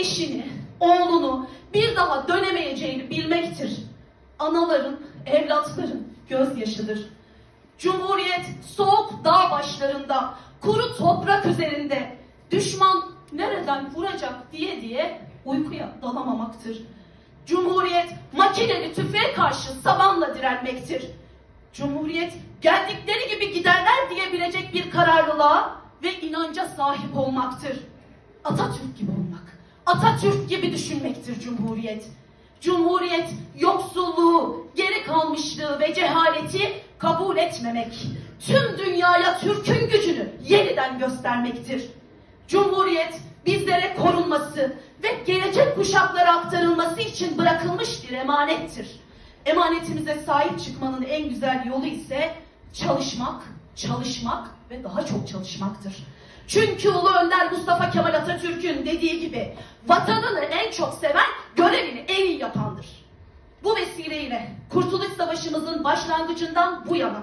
eşini, oğlunu bir daha dönemeyeceğini bilmektir. Anaların, evlatların gözyaşıdır. Cumhuriyet soğuk dağ başlarında, kuru toprak üzerinde düşman nereden vuracak diye diye uykuya dalamamaktır. Cumhuriyet makineli tüfeğe karşı sabanla direnmektir. Cumhuriyet geldikleri gibi giderler diyebilecek bir kararlılığa ve inanca sahip olmaktır. Atatürk gibi olmak, Atatürk gibi düşünmektir Cumhuriyet. Cumhuriyet yoksulluğu, geri kalmışlığı ve cehaleti kabul etmemek, tüm dünyaya Türk'ün gücünü yeniden göstermektir. Cumhuriyet bizlere korunması ve gelecek kuşaklara aktarılması için bırakılmış bir emanettir. Emanetimize sahip çıkmanın en güzel yolu ise çalışmak, çalışmak ve daha çok çalışmaktır. Çünkü Ulu Önder Mustafa Kemal Atatürk'ün dediği gibi vatanını en çok seven görevini en iyi yapandır. Bu vesileyle Kurtuluş Savaşımızın başlangıcından bu yana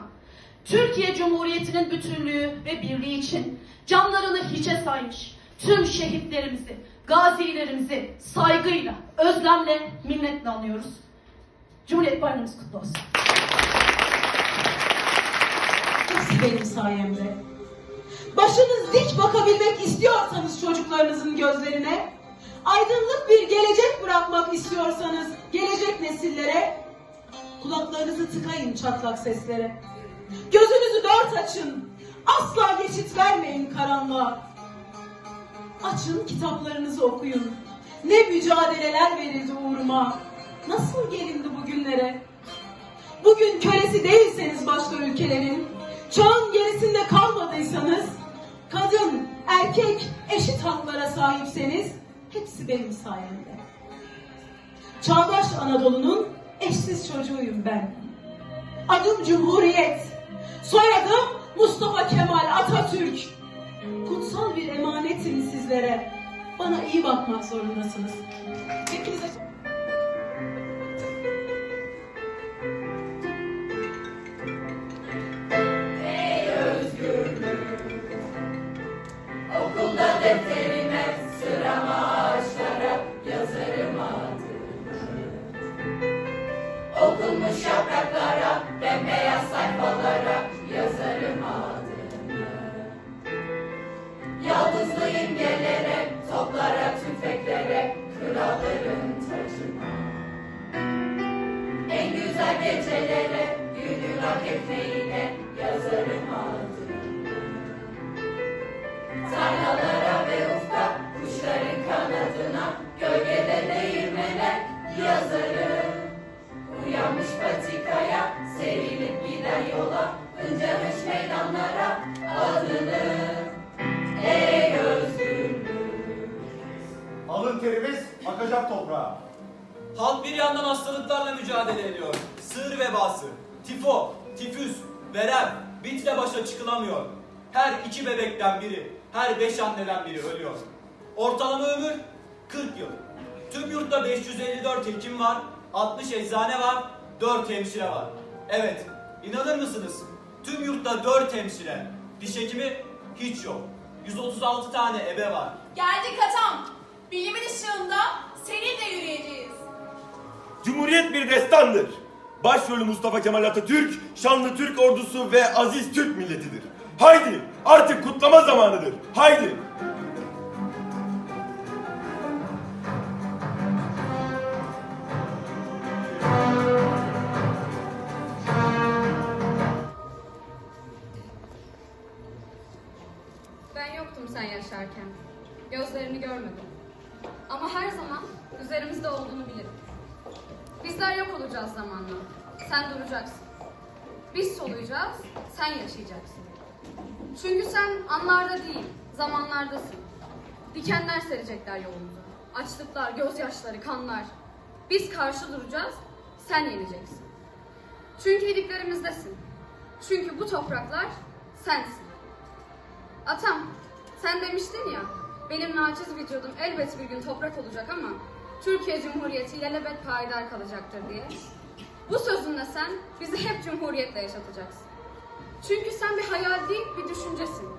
Türkiye Cumhuriyeti'nin bütünlüğü ve birliği için canlarını hiçe saymış tüm şehitlerimizi, gazilerimizi saygıyla, özlemle, minnetle anıyoruz. Cumhuriyet Bayramımız kutlu olsun. Benim sayemde. Başınız dik bakabilmek istiyorsanız çocuklarınızın gözlerine, aydınlık bir gelecek bırakmak istiyorsanız gelecek nesillere, kulaklarınızı tıkayın çatlak seslere. Gözünüzü dört açın, asla geçit vermeyin karanlığa. Açın kitaplarınızı okuyun. Ne mücadeleler verildi uğruma. Nasıl gelindi bugünlere? Bugün kölesi değilseniz başka ülkelerin, çağın gerisinde kalmadıysanız, kadın, erkek, eşit haklara sahipseniz, hepsi benim sayemde. Çağdaş Anadolu'nun eşsiz çocuğuyum ben. Adım Cumhuriyet, soyadım Mustafa Kemal Atatürk. Kutsal bir emanetim sizlere. Bana iyi bakmak zorundasınız. Hepinize tüfeklere, kralların tacına. En güzel gecelere, gülün hak etmeyle yazarım adını. Akacak toprağa. Halk bir yandan hastalıklarla mücadele ediyor. Sığır vebası, tifo, tifüs, verem, bitle başa çıkılamıyor. Her iki bebekten biri, her beş anneden biri ölüyor. Ortalama ömür 40 yıl. Tüm yurtta 554 hekim var, 60 eczane var, 4 hemşire var. Evet, inanır mısınız? Tüm yurtta 4 hemşire. Diş hekimi hiç yok. 136 tane ebe var. Geldik atam. Bilimin ışığında seninle yürüyeceğiz. Cumhuriyet bir destandır. Başrolü Mustafa Kemal Atatürk, şanlı Türk ordusu ve aziz Türk milletidir. Haydi artık kutlama zamanıdır. Haydi. Ben yoktum sen yaşarken. Gözlerini görmedim. Ama her zaman üzerimizde olduğunu bilirim. Bizler yok olacağız zamanla. Sen duracaksın. Biz soluyacağız, sen yaşayacaksın. Çünkü sen anlarda değil, zamanlardasın. Dikenler serecekler yolumuza. Açlıklar, gözyaşları, kanlar. Biz karşı duracağız, sen yeneceksin. Çünkü iliklerimizdesin. Çünkü bu topraklar sensin. Atam, sen demiştin ya, benim naçiz vücudum elbet bir gün toprak olacak ama Türkiye Cumhuriyeti ilelebet payidar kalacaktır diye. Bu sözünle sen bizi hep cumhuriyetle yaşatacaksın. Çünkü sen bir hayal değil, bir düşüncesin.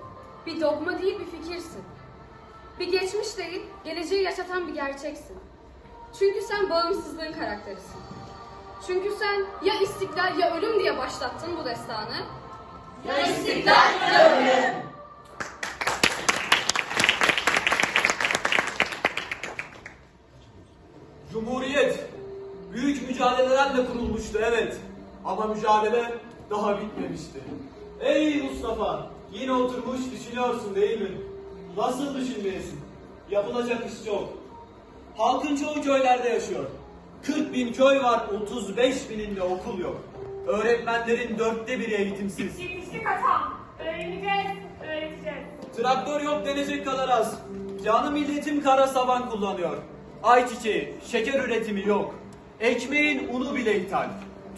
Bir dogma değil, bir fikirsin. Bir geçmiş değil, geleceği yaşatan bir gerçeksin. Çünkü sen bağımsızlığın karakterisin. Çünkü sen ya istiklal ya ölüm diye başlattın bu destanı. Ya istiklal ya ölüm. Mücadelelerle kurulmuştu evet. Ama mücadele daha bitmemişti. Ey Mustafa yine oturmuş düşünüyorsun değil mi? Nasıl düşünmeyesin? Yapılacak iş çok. Halkın çoğu köylerde yaşıyor. 40 bin köy var, 35 bininde okul yok. Öğretmenlerin dörtte biri eğitimsiz. Yetiştik atam. Öğreneceğiz, öğreteceğiz. Traktör yok denecek kadar az. Canı milletim kara saban kullanıyor. Ayçiçeği, şeker üretimi yok. Ekmeğin unu bile ithal.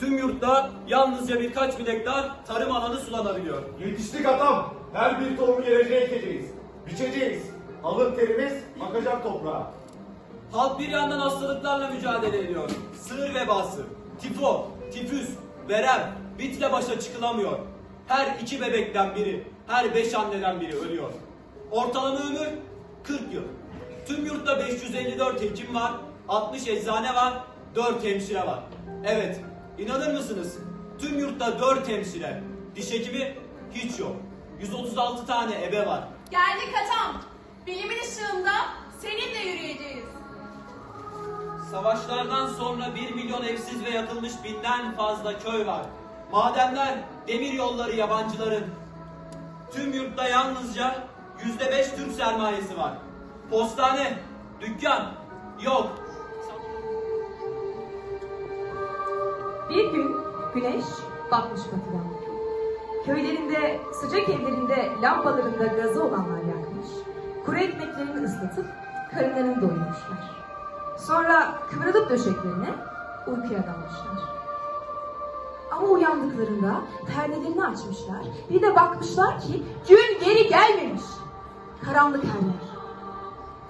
Tüm yurtta yalnızca birkaç bin hektar tarım alanı sulanabiliyor. Yetiştik atam. Her bir tohumu geleceğe ekeceğiz. Biçeceğiz. Alın terimiz akacak toprağa. Halk bir yandan hastalıklarla mücadele ediyor. Sığır vebası, tifo, tifüs, verem, bitle başa çıkılamıyor. Her iki bebekten biri, her beş anneden biri ölüyor. Ortalama ömür 40 yıl. Tüm yurtta 554 hekim var, 60 eczane var, 4 hemşire var. Evet, inanır mısınız? Tüm yurtta 4 hemşire. Diş hekimi hiç yok. 136 tane ebe var. Geldik atam. Bilimin ışığında seninle yürüyeceğiz. Savaşlardan sonra 1 milyon evsiz ve yakılmış binden fazla köy var. Madenler, demir yolları yabancıların. Tüm yurtta yalnızca yüzde beş Türk sermayesi var. Postane, dükkan, yok. Bir gün güneş batmış batıdan. Köylerinde, sıcak evlerinde lampalarında gazı olanlar yakmış. Kuru ekmeklerini ıslatıp karınlarını doyurmuşlar. Sonra kıvrılıp döşeklerine uykuya dalmışlar. Ama uyandıklarında perdelerini açmışlar. Bir de bakmışlar ki gün geri gelmemiş. Karanlık her yer.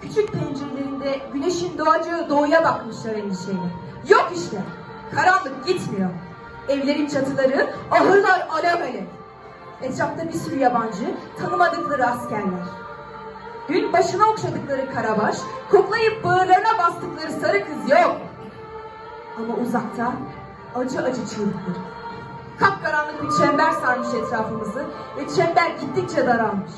Küçük pencerelerinde güneşin doğacağı doğuya bakmışlar endişeyle. Yok işte. Karanlık gitmiyor. Evlerin çatıları, ahırlar alev alev. Etrafta bir sürü yabancı, tanımadıkları askerler. Gün başına okşadıkları karabaş, koklayıp bağırlarına bastıkları sarı kız yok. Ama uzakta acı acı çığlıkları. Kapkaranlık bir çember sarmış etrafımızı ve çember gittikçe daralmış.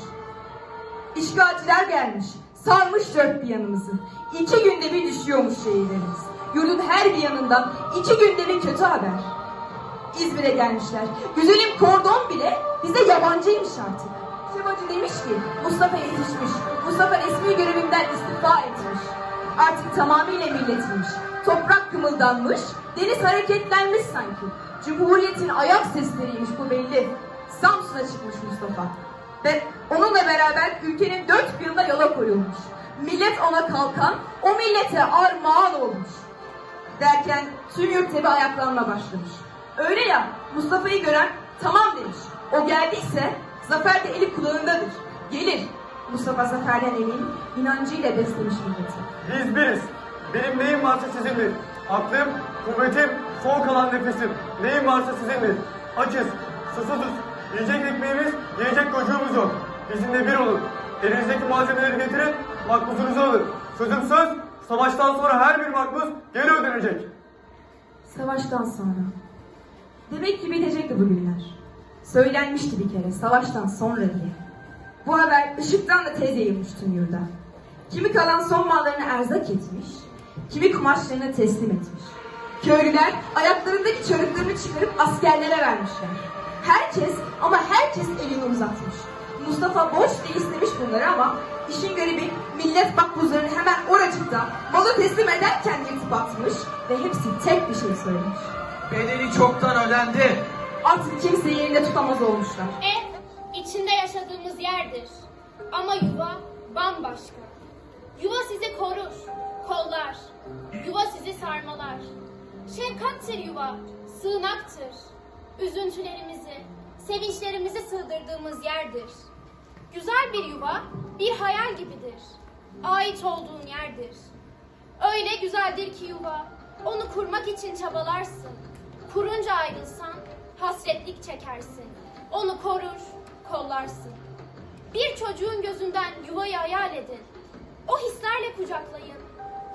İşgalciler gelmiş, sarmış dört bir yanımızı. İki günde bir düşüyormuş şehirlerimiz. Yurdun her bir yanından iki günde kötü haber. İzmir'e gelmişler. Güzelim kordon bile bize yabancıymış artık. Şebacı demiş ki Mustafa yetişmiş. Mustafa resmi görevinden istifa etmiş. Artık tamamıyla milletiymiş. Toprak kımıldanmış, deniz hareketlenmiş sanki. Cumhuriyetin ayak sesleriymiş bu belli. Samsun'a çıkmış Mustafa. Ve onunla beraber ülkenin dört bir yanına yola koyulmuş. Millet ona kalkan, o millete armağan olmuş. Derken tüm yurt tebi ayaklanma başlamış. Öyle ya Mustafa'yı gören tamam demiş. O geldiyse zafer de eli kulağındadır. Gelir. Mustafa zaferden emin, inancıyla beslemiş milleti. Biz biriz. Benim neyim varsa sizindir. Aklım, kuvvetim, son kalan nefesim. Neyim varsa sizindir. Açız, susuzuz. Yiyecek ekmeğimiz, yiyecek çocuğumuz yok. Bizimle bir olun. Elinizdeki malzemeleri getirin, makbuzunuzu alın. Sözüm söz, savaştan sonra her bir makbuz geri ödenecek. Savaştan sonra. Demek ki bitecekti bu günler. Söylenmişti bir kere savaştan sonra diye. Bu haber ışıktan da tez yayılmış tüm yurda. Kimi kalan son mallarını erzak etmiş, kimi kumaşlarını teslim etmiş. Köylüler ayaklarındaki çarıklarını çıkarıp askerlere vermişler. Herkes ama herkes elini uzatmış. Mustafa boş diye istemiş bunları ama işin garibi millet makbuzlarını hemen oracıkta malı teslim ederken yırtıp atmış ve hepsi tek bir şey söylemiş. Bedeli çoktan ödendi. Artık kimse yerinde tutamaz olmuşlar. Ev içinde yaşadığımız yerdir. Ama yuva bambaşka. Yuva sizi korur, kollar. Yuva sizi sarmalar. Şefkattir yuva, sığınaktır. Üzüntülerimizi, sevinçlerimizi sığdırdığımız yerdir. Güzel bir yuva bir hayal gibidir. Ait olduğun yerdir. Öyle güzeldir ki yuva, onu kurmak için çabalarsın. Kurunca ayrılsan hasretlik çekersin. Onu korur, kollarsın. Bir çocuğun gözünden yuvayı hayal edin. o hislerle kucaklayın.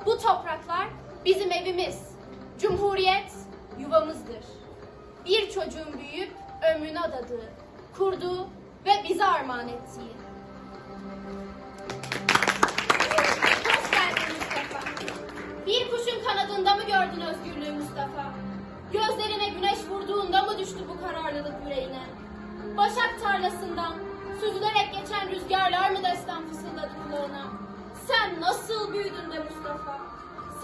Bu topraklar bizim evimiz. Cumhuriyet yuvamızdır. Bir çocuğun büyüyüp ömrünü adadığı, kurduğu ve bize armağan ettiği. Hoş geldin Mustafa. Bir kuşun kanadında mı gördün özgürlüğü Mustafa? Gözlerine güneş vurduğunda mı düştü bu kararlılık yüreğine? Başak tarlasından süzülerek geçen rüzgarlar mı destan fısıldadı kulağına? Sen nasıl büyüdün de Mustafa?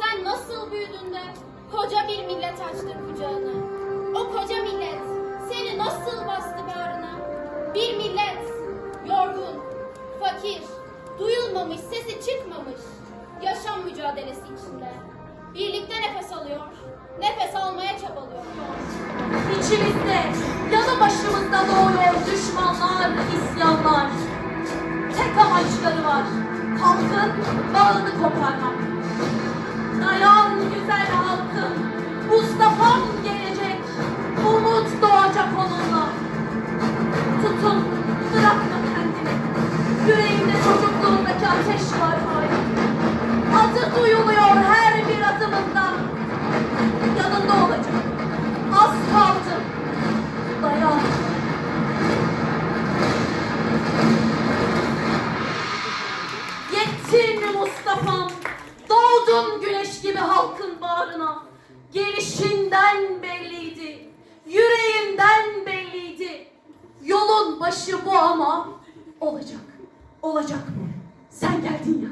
Sen nasıl büyüdün de koca bir millet açtı kucağını? O koca millet seni nasıl bastı bağrına? Bir millet yorgun, fakir, duyulmamış, sesi çıkmamış yaşam mücadelesi içinde. Birlikte nefes alıyor, nefes almaya çabalıyor. İçimizde, yanı başımızda doğuyor düşmanlar, isyanlar. Tek amaçları var, halkın bağını koparmak. Gelişinden belliydi. Yüreğinden belliydi. Yolun başı bu ama olacak. Olacak bu. Sen geldin ya.